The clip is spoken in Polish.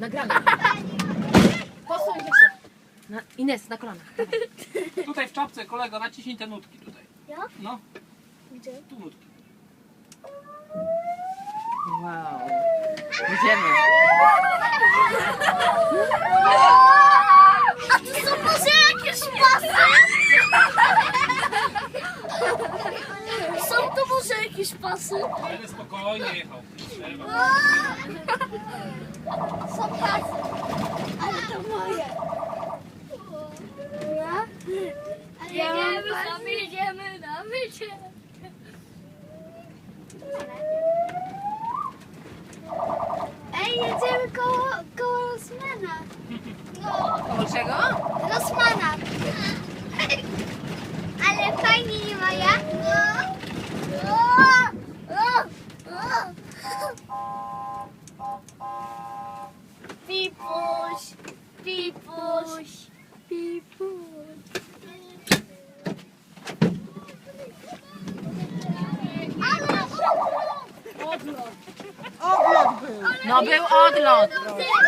Nagramy. Posuń się. Na, Ines, na kolanach. Tutaj w czapce, kolego, naciśnij te nutki tutaj. Ja? No, Gdzie? tu nutki. Wow. Idziemy. A to są może jakieś pasy? Są to może jakieś pasy? Ale spokojnie jechał. Ale to moje. Ja? Jedziemy, tam jedziemy na mycie. Ej, jedziemy koło, koło Rosmana. No, Koło czego? Rosmana. Pipuś, pipuś, pipuś. Ale odlot. No był odlot. Odlot.